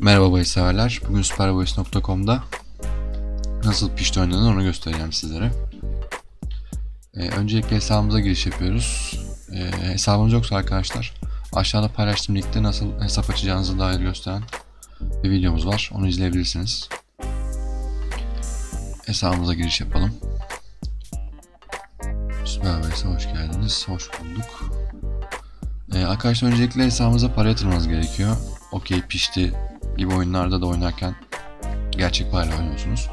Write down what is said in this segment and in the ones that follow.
Merhaba bahis severler. Bugün superbahis.com'da nasıl pişti oynanır onu göstereceğim sizlere. Ee, öncelikle hesabımıza giriş yapıyoruz. Ee, hesabınız yoksa arkadaşlar aşağıda paylaştığım linkte nasıl hesap açacağınızı dair gösteren bir videomuz var. Onu izleyebilirsiniz. Hesabımıza giriş yapalım. Superbahis'e hoş geldiniz. Hoş bulduk. Ee, arkadaşlar öncelikle hesabımıza para yatırmanız gerekiyor. Okey pişti gibi oyunlarda da oynarken gerçek parayla oynuyorsunuz.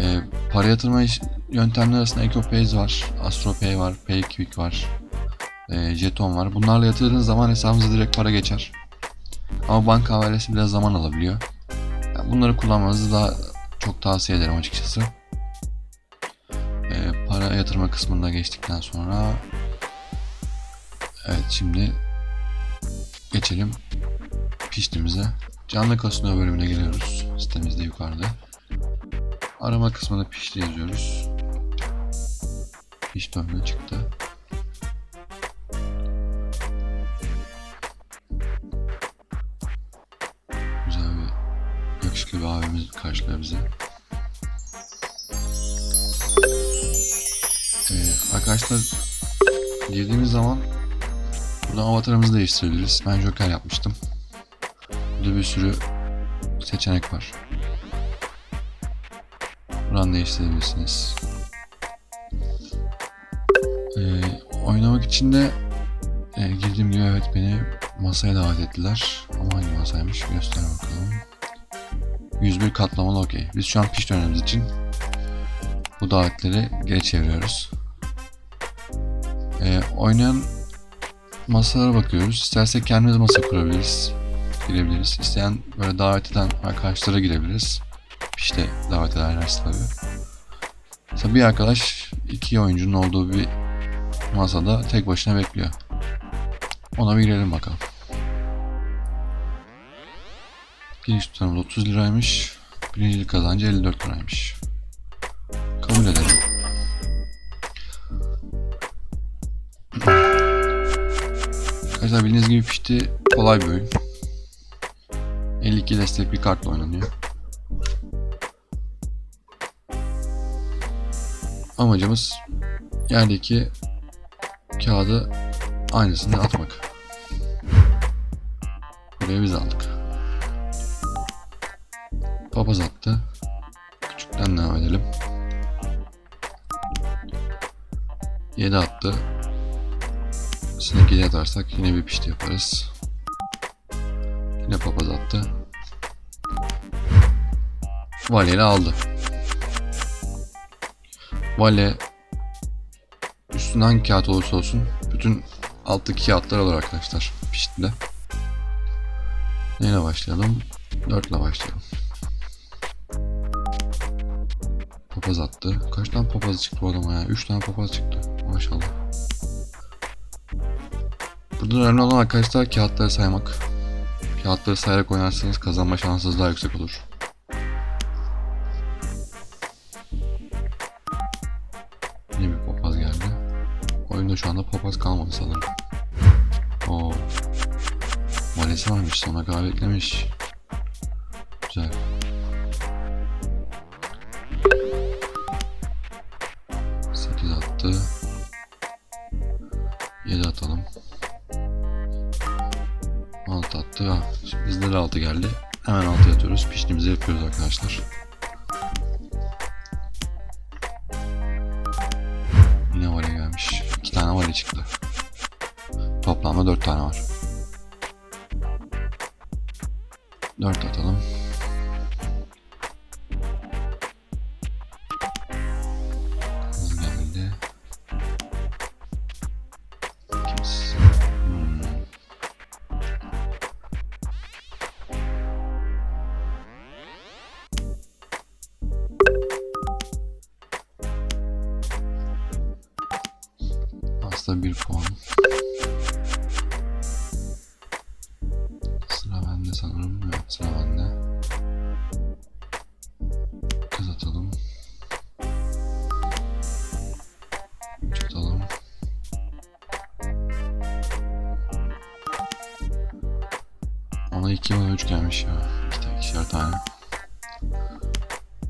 Ee, para yatırma yöntemleri arasında EcoPays var, AstroPay var, PayQuick var, e, Jeton var. Bunlarla yatırdığınız zaman hesabınıza direkt para geçer. Ama banka havalesi biraz zaman alabiliyor. Yani bunları kullanmanızı daha çok tavsiye ederim açıkçası. Ee, para yatırma kısmında geçtikten sonra Evet şimdi geçelim piştimize. Canlı kasino bölümüne geliyoruz. Sitemizde yukarıda. Arama kısmına pişti yazıyoruz. Pişti önüne çıktı. Güzel bir yakışıklı bir abimiz karşılıyor bizi. Ee, arkadaşlar girdiğimiz zaman Buradan avatarımızı değiştirebiliriz. Ben Joker yapmıştım. Burada bir sürü seçenek var. Buradan değiştirebilirsiniz. Ee, oynamak için de e, girdiğim gibi evet beni masaya davet ettiler. Ama hangi masaymış göster bakalım. 101 katlamalı okey. Biz şu an piş dönemimiz için bu davetleri geri çeviriyoruz. Ee, oynayan masalara bakıyoruz. İstersek kendimiz masa kurabiliriz. Girebiliriz. İsteyen böyle davet eden arkadaşlara girebiliriz. İşte davet ederlerse tabii. Mesela bir arkadaş iki oyuncunun olduğu bir masada tek başına bekliyor. Ona bir girelim bakalım. Giriş tutarımız 30 liraymış. Birincilik kazancı 54 liraymış. Kabul edelim. Arkadaşlar bildiğiniz gibi pişti kolay bir oyun. 52 destek bir kartla oynanıyor. Amacımız yerdeki kağıdı aynısını atmak. Buraya biz aldık. Papaz attı. Küçükten devam edelim. 7 attı. Sinek atarsak yine bir pişti yaparız. Yine papaz attı. Vale ile aldı. Vale üstünden hangi kağıt olursa olsun bütün alttaki kağıtlar alır arkadaşlar piştide. Neyle başlayalım? 4 ile başlayalım. Papaz attı. Kaç tane papaz çıktı bu adama ya? 3 tane papaz çıktı. Maşallah. Burada önemli olan arkadaşlar kağıtları saymak. Kağıtları sayarak oynarsanız kazanma şansınız daha yüksek olur. Oyunda şu anda papaz kalmadı sanırım. Oo. Valesi varmış sona kadar beklemiş. Güzel. Sekiz attı. 7 atalım. 6 attı. Ha, şimdi bizde de 6 geldi. Hemen 6 atıyoruz. Piştiğimizi yapıyoruz arkadaşlar. Tane çıktı. Toplamda 4 tane var. 4 atalım. Bir puan. Sıra bende sanırım. Evet sıra bende. Kız atalım. Üç atalım. Ona iki vale üç gelmiş ya. İki, ikişer tane.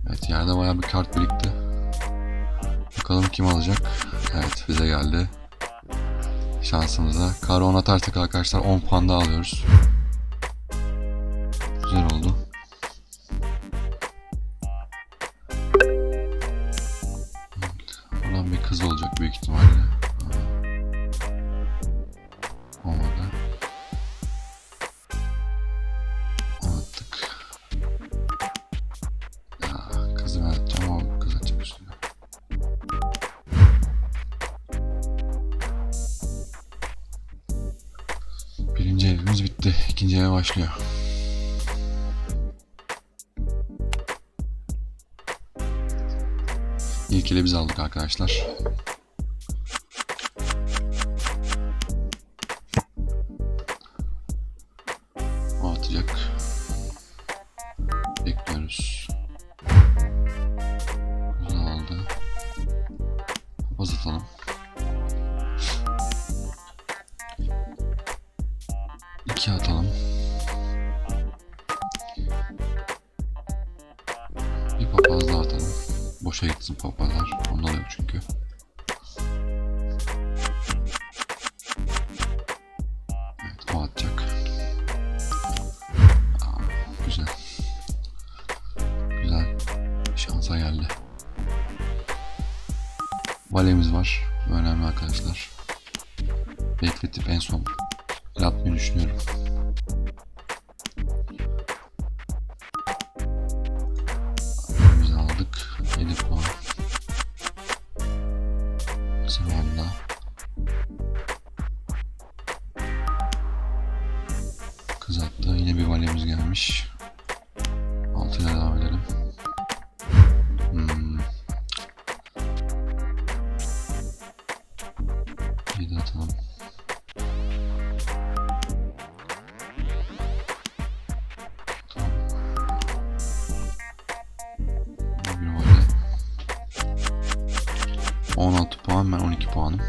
Evet yerde bayağı bir kart birikti. Bakalım kim alacak. Evet bize geldi. Şansımıza. Karo 10 atarsak arkadaşlar 10 puan daha alıyoruz. Eve başlıyor. İlk ile biz aldık arkadaşlar. Papaz atalım. Boşa gitsin papazlar. Ondan yok çünkü. Evet o atacak. Aa, güzel. Güzel. Şansa geldi. Valemiz var. Önemli arkadaşlar. Bekletip en son el atmayı düşünüyorum. Attı. Yine bir valemiz gelmiş. 6 ile devam edelim. Hmm. 7 atalım. Tamam. Bir vale. 16 puan ben 12 puanım.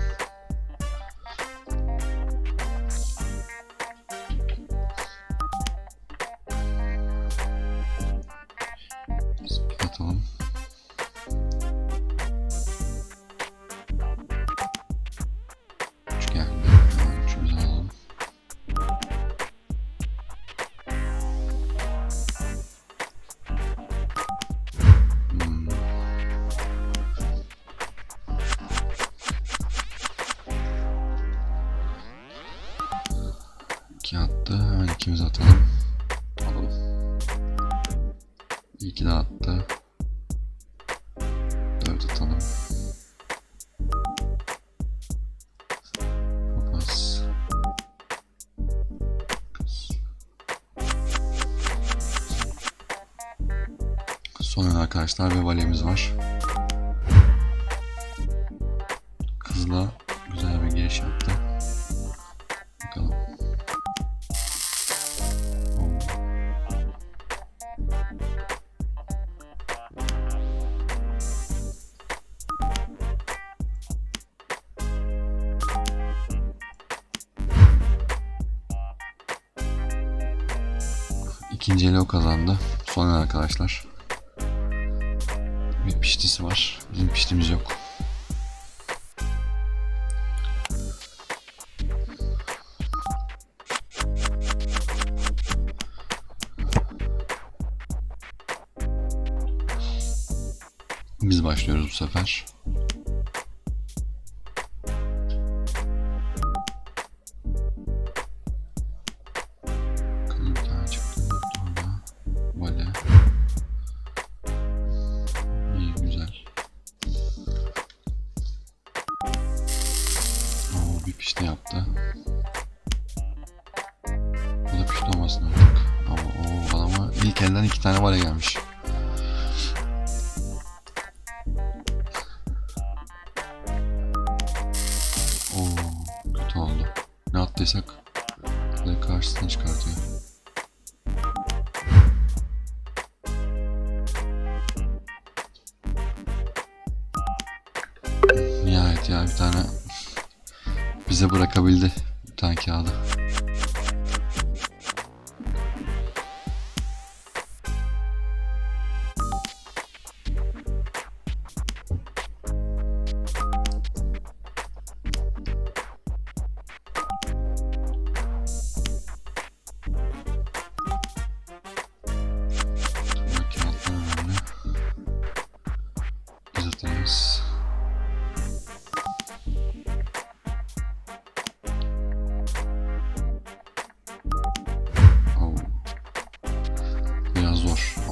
İkimiz atalım. Alalım. İki de attı. Dört atalım. Papaz. Son arkadaşlar ve valemiz var. İkinci eli o kazandı. Son el arkadaşlar. Bir piştisi var. Bizim piştimiz yok. Biz başlıyoruz bu sefer. Elden iki tane vale gelmiş. Oo, kötü oldu. Ne attıysak direkt karşısına çıkartıyor. Nihayet ya bir tane bize bırakabildi bir tane kağıdı.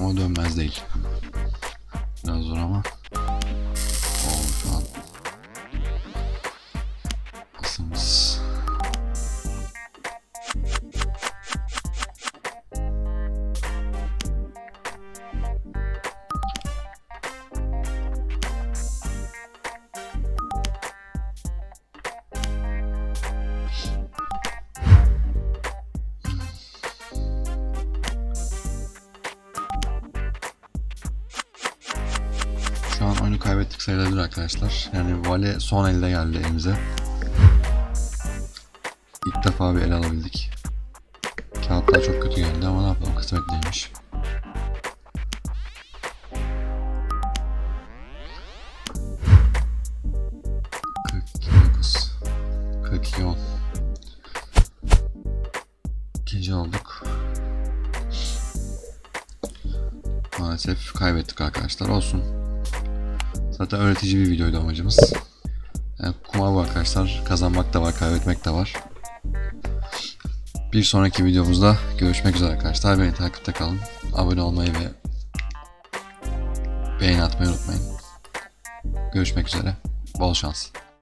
Ama dönmez değil. Sayılabilir arkadaşlar. Yani vale son elde geldi elimize. İlk defa bir el alabildik. Kağıtlar çok kötü geldi ama ne yapalım iki on. İkinci olduk. Maalesef kaybettik arkadaşlar. Olsun. Zaten öğretici bir videoydu amacımız. Yani kumar bu arkadaşlar. Kazanmak da var, kaybetmek de var. Bir sonraki videomuzda görüşmek üzere arkadaşlar. Beni takipte kalın. Abone olmayı ve beğeni atmayı unutmayın. Görüşmek üzere. Bol şans.